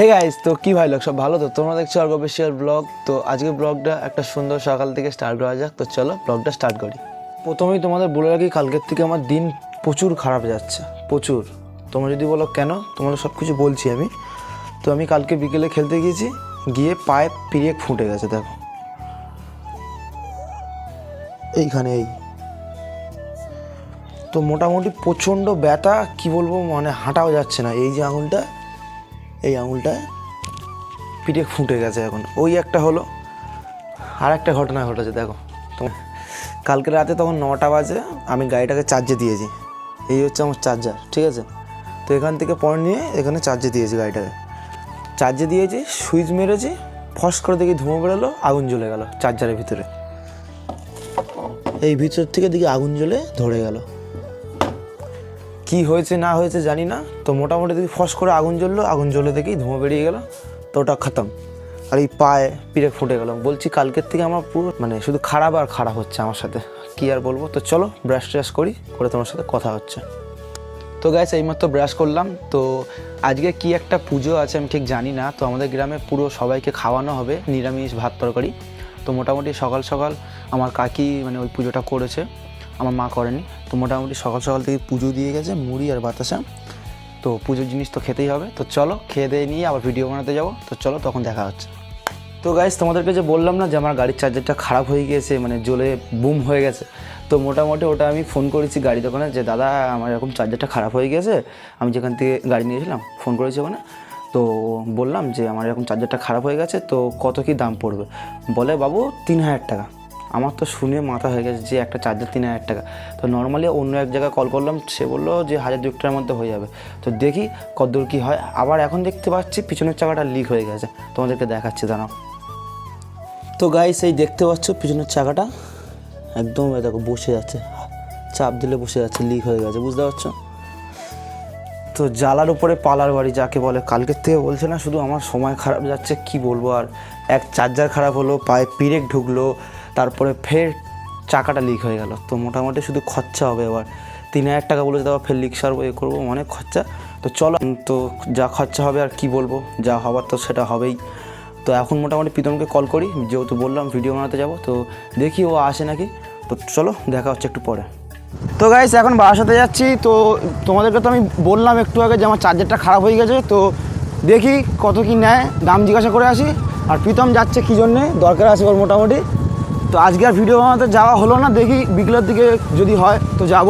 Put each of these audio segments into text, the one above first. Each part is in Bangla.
হে গাইস তো কি ভাই লোক, সব ভালো তো? তোমরা দেখছ অর্গ অফিসিয়াল ব্লগ তো আজকে ব্লগটা একটা সুন্দর সকাল থেকে স্টার্ট করা যাক। তো চলো ব্লগটা স্টার্ট করি। প্রথমেই তোমাদের বলে রাখি, কালকের থেকে আমার দিন প্রচুর খারাপ যাচ্ছে। প্রচুর। তোমরা যদি বলো কেন, তোমাদের সব কিছু বলছি আমি। তো আমি কালকে বিকেলে খেলতে গিয়েছি, গিয়ে পায়ে পিরিয়ে ফুটে গেছে, দেখো। এইখানে এই। তো মোটামুটি প্রচণ্ড ব্যথা, কি বলব মানে হাঁটাও যাচ্ছে না। এই যে আঙুলটা এই আঙুলটা পিঠে ফুটে গেছে এখন। ওই একটা হলো আর একটা ঘটনা ঘটেছে, দেখো। তোমার কালকে রাতে তখন নটা বাজে, আমি গাড়িটাকে চার্জে দিয়েছি। এই হচ্ছে আমার চার্জার ঠিক আছে? তো এখান থেকে পয়েন্ট নিয়ে এখানে চার্জে দিয়েছি গাড়িটাকে। চার্জে দিয়েছি, সুইচ মেরেছি, ফস করে দেখি ধুঁয়ো বেরোলো, আগুন জ্বলে গেল চার্জারের ভিতরে। এই ভিতর থেকে দেখি আগুন জ্বলে ধরে গেল। কি হয়েছে, না হয়েছে জানি না। তো মোটামুটি দেখি ফস করে আগুন জ্বললো, আগুন জ্বলে দেখি ধোঁয়া বেরিয়ে গেল, তো ওটা খতম। আর এই পায়ে পিড়ে ফুটে গেলাম। বলছি কালকের থেকে আমার পুরো মানে শুধু খারাপ আর খারাপ হচ্ছে আমার সাথে। কি আর বলব? তো চলো ব্রাশ ট্রাশ করি, করে তোমার সাথে কথা হচ্ছে। তো গাইস এইমাত্র ব্রাশ করলাম। তো আজকে কি একটা পুজো আছে আমি ঠিক জানি না। তো আমাদের গ্রামে পুরো সবাইকে খাওয়ানো হবে, নিরামিষ ভাত তরকারি। তো মোটামুটি সকাল সকাল আমার কাকি মানে ওই পুজোটা করেছে। আমার মা করেনি। তো মোটামুটি সকাল সকাল থেকে পুজো দিয়ে গেছে, মুড়ি আর বাতাসা। তো পুজোর জিনিস তো খেতেই হবে। তো চলো, খেয়ে দিয়ে নিয়ে আবার ভিডিও বানাতে যাব। তো চলো, তখন দেখা হচ্ছে। তো গাইস তোমাদেরকে যে বললাম না যে আমার গাড়ির চার্জারটা খারাপ হয়ে গিয়েছে মানে জ্বলে বুম হয়ে গেছে, তো মোটামুটি ওটা আমি ফোন করেছি গাড়ি দোকানে যে, দাদা, আমার এরকম চার্জারটা খারাপ হয়ে গেছে আমি যেখান থেকে গাড়ি নিয়েছিলাম ফোন করেছি ওখানে। তো বললাম যে, আমার এরকম চার্জারটা খারাপ হয়ে গেছে, তো কত কি দাম পড়বে? বলে, বাবু, তিন হাজার টাকা। আমার তো শুনে মাথা হয়ে গেছে যে একটা চার্জার তিন হাজার টাকা। তো নর্মালি অন্য এক জায়গায় কল করলাম, সে বলল যে হাজার দুটার মধ্যে হয়ে যাবে। তো দেখি কতদূর কী হয়। আবার এখন দেখতে পাচ্ছি পিছনের চাকাটা লিক হয়ে গেছে। তোমাদেরকে দেখাচ্ছি, দাঁড়াও। তো গাইস সেই দেখতে পাচ্ছ পিছনের চাকাটা? একদম দেখো, বসে যাচ্ছে। চাপ দিলে বসে যাচ্ছে লিক হয়ে গেছে, বুঝতে পারছ? তো জ্বালার উপরে পালার বাড়ি যাকে বলে, কালকের থেকে বলছে না, শুধু আমার সময় খারাপ যাচ্ছে, কি বলব আর? এক চার্জার খারাপ হলো, পায়ে পিরেক ঢুকলো তারপরে ফের চাকাটা লিক হয়ে গেল। তো মোটামুটি শুধু খরচা হবে এবার। তিন হাজার টাকা বলেছে, তারপর ফের লিক সারবো, এ করব, অনেক খরচা। তো চলো তো যা খরচা হবে আর কি বলব, যা হবার তো সেটা হবেই। তো এখন মোটামুটি প্রীতমকে কল করি, যেহেতু বললাম ভিডিও বানাতে যাব, তো দেখি ও আসে নাকি। তো চলো, দেখা হচ্ছে একটু পরে। তো গাইস এখন বাসাতে যাচ্ছি, তো তোমাদেরকে তো আমি বললাম একটু আগে যে আমার চার্জারটা খারাপ হয়ে গেছে, তো দেখি কত কি নেয়, দাম জিজ্ঞাসা করে আসি। আর প্রীতম যাচ্ছে কী জন্যে, দরকার আছে ওর মোটামুটি। তো আজকে আর ভিডিও বানাতে যাওয়া হলো না, দেখি বিকেলের দিকে যদি হয় তো যাব।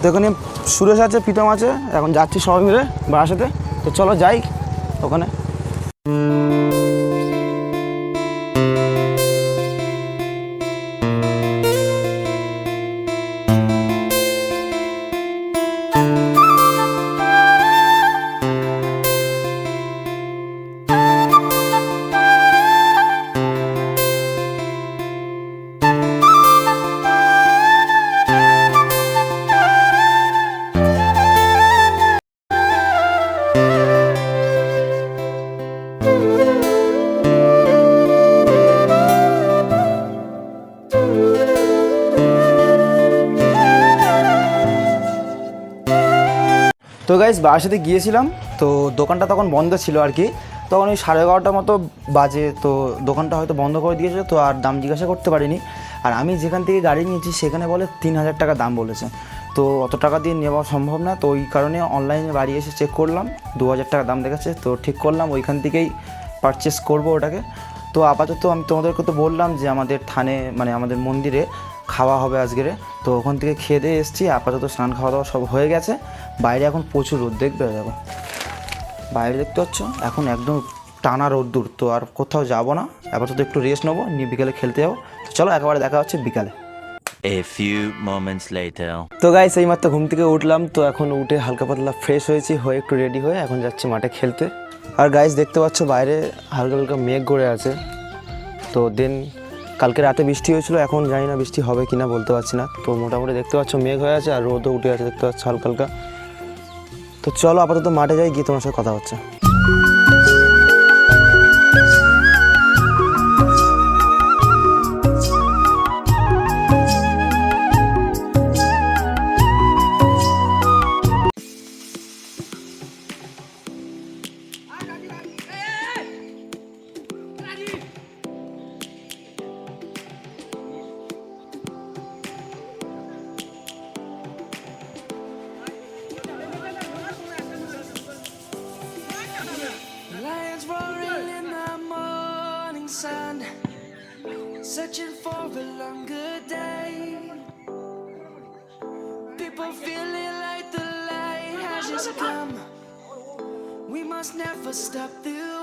তো এখানে সুরেশ আছে, প্রীতম আছে, এখন যাচ্ছি সবাই মিলে বাড়ার সাথে তো চলো যাই ওখানে। তো গাইজ বাসাতে গিয়েছিলাম, তো দোকানটা তখন বন্ধ ছিল আর কি। তখন ওই সাড়ে এগারোটার মতো বাজে, তো দোকানটা হয়তো বন্ধ করে দিয়েছিল, তো আর দাম জিজ্ঞাসা করতে পারিনি। আর আমি যেখান থেকে গাড়ি নিয়েছি, সেখানে বলে তিন হাজার টাকা দাম বলেছে। তো অত টাকা দিয়ে নেওয়া সম্ভব না, তো ওই কারণে অনলাইনে বাড়ি এসে চেক করলাম, দু হাজার টাকা দাম দেখাচ্ছে তো ঠিক করলাম, ওইখান থেকেই পারচেস করব ওটাকে। তো আপাতত আমি তোমাদেরকে তো বললাম যে আমাদের থানে মানে আমাদের মন্দিরে খাওয়া হবে আজকেরে তো ওখান থেকে খেয়ে দিয়ে এসেছি আপাতত স্নান খাওয়া দাওয়া সব হয়ে গেছে। বাইরে এখন প্রচুর রোদ দেখবে দেখো। বাইরে দেখতে পাচ্ছ এখন একদম টানা রোদ্দুর তো আর কোথাও যাব না। আপাতত একটু রেস্ট নেব নিয়ে বিকেলে খেলতে যাব। তো চলো একেবারে দেখা হচ্ছে বিকালে। A few moments later. তো গাইস এই মাত্র ঘুম থেকে উঠলাম তো এখন উঠে হালকা পাতলা ফ্রেশ হয়েছি হয়ে একটু রেডি হয়ে এখন যাচ্ছি মাঠে খেলতে। আর গাইস দেখতে পাচ্ছ বাইরে হালকা হালকা মেঘ গড়ে আছে। তো দেন কালকে রাতে বৃষ্টি হয়েছিল, এখন জানি না বৃষ্টি হবে কি না বলতে পারছি না। তো মোটামুটি দেখতে পাচ্ছ, মেঘ হয়ে আছে আর রোদও উঠে আছে, দেখতে পাচ্ছ হালকা হালকা। তো চলো আপাতত মাঠে যাই, গিয়ে তোমার সাথে কথা হচ্ছে। Sun, searching for a longer day. People feeling like the light has just come. We must never stop the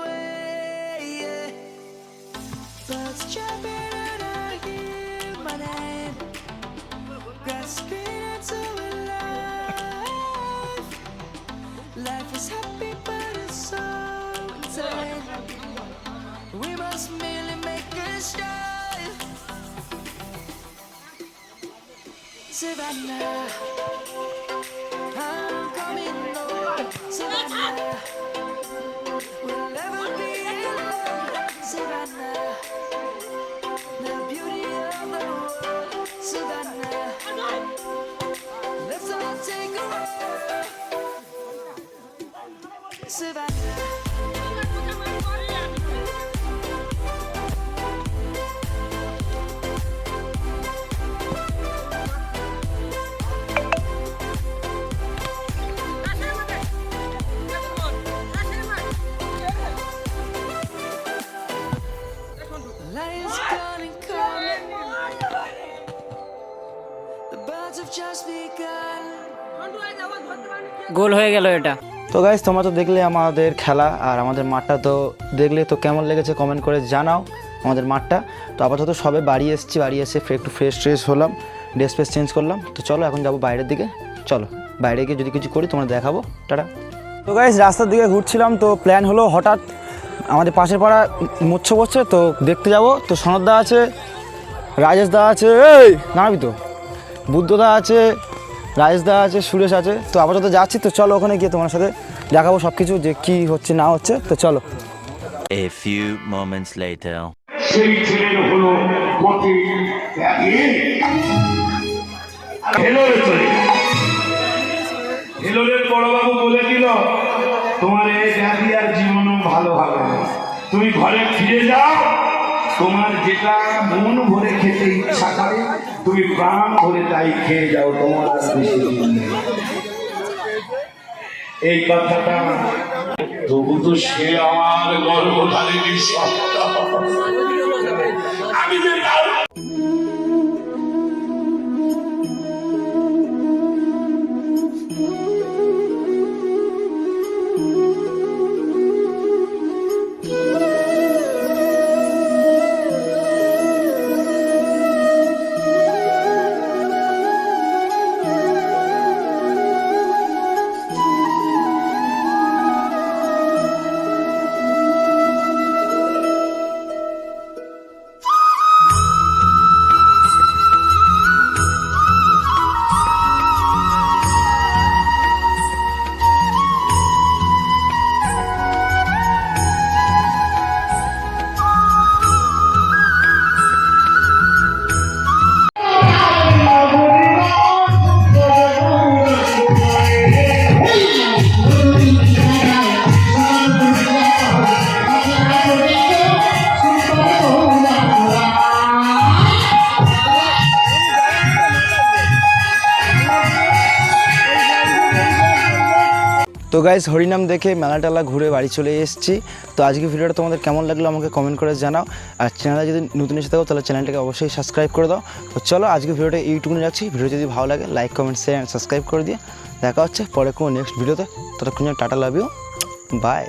Savannah, গোল হয়ে গেল এটা। তো গাইজ তোমরা তো দেখলে আমাদের খেলা আর আমাদের মাঠটা তো দেখলে তো কেমন লেগেছে কমেন্ট করে জানাও আমাদের মাঠটা। তো আপাতত সবে বাড়ি এসেছি, বাড়ি এসে একটু ফ্রেশ ট্রেশ হলাম ড্রেস ফ্রেস চেঞ্জ করলাম। তো চলো এখন যাব বাইরের দিকে। চলো, বাইরে গিয়ে যদি কিছু করি তোমরা দেখাবো। টাটা। তো গাইজ রাস্তার দিকে ঘুরছিলাম, তো প্ল্যান হলো হঠাৎ আমাদের পাশের পাড়া মৎস্য করছে তো দেখতে যাব। তো সনদ দা আছে, রাজেশ দা আছে, এই, নামবি তো? বুদ্ধদা আছে রাজেশ দা আছে সুরেশ আছে। তো আপাতত যাচ্ছি তো চলো ওখানে গিয়ে তোমার সাথে দেখাবো সব কিছু যে কী হচ্ছে না হচ্ছে তো চলো। A few moments later. সেই ছেলের হলো পথে হেলোরে চলে হেলোরের বড়বাবু বলে দিল তোমার এই ব্যাধি আর জীবনও ভালো হবে তুমি ঘরে ফিরে যাও তোমার যেটা মন ভরে খেতে ইচ্ছা তুমি প্রাণ ধরে তাই খেয়ে যাও তোমার এই কথাটা তবু তো সে আমার গর্ভধারিণী তো গাইজ হরিনাম দেখে মেলা টেলা ঘুরে বাড়ি চলে এসেছি। তো আজকে ভিডিওটা তোমাদের কেমন লাগল আমাকে কমেন্ট করে জানাও। আর চ্যানেলে যদি নতুন এসে থাকো, তাহলে চ্যানেলটাকে অবশ্যই সাবস্ক্রাইব করে দাও। তো চলো আজকে ভিডিওটা ইউটিউবে রাখছি ভিডিও যদি ভালো লাগে like comment share and subscribe করে দিয়ে দেখা হচ্ছে পরে কোনো নেক্সট ভিডিওতে। ততক্ষণ টাটা লাভ ইউ বাই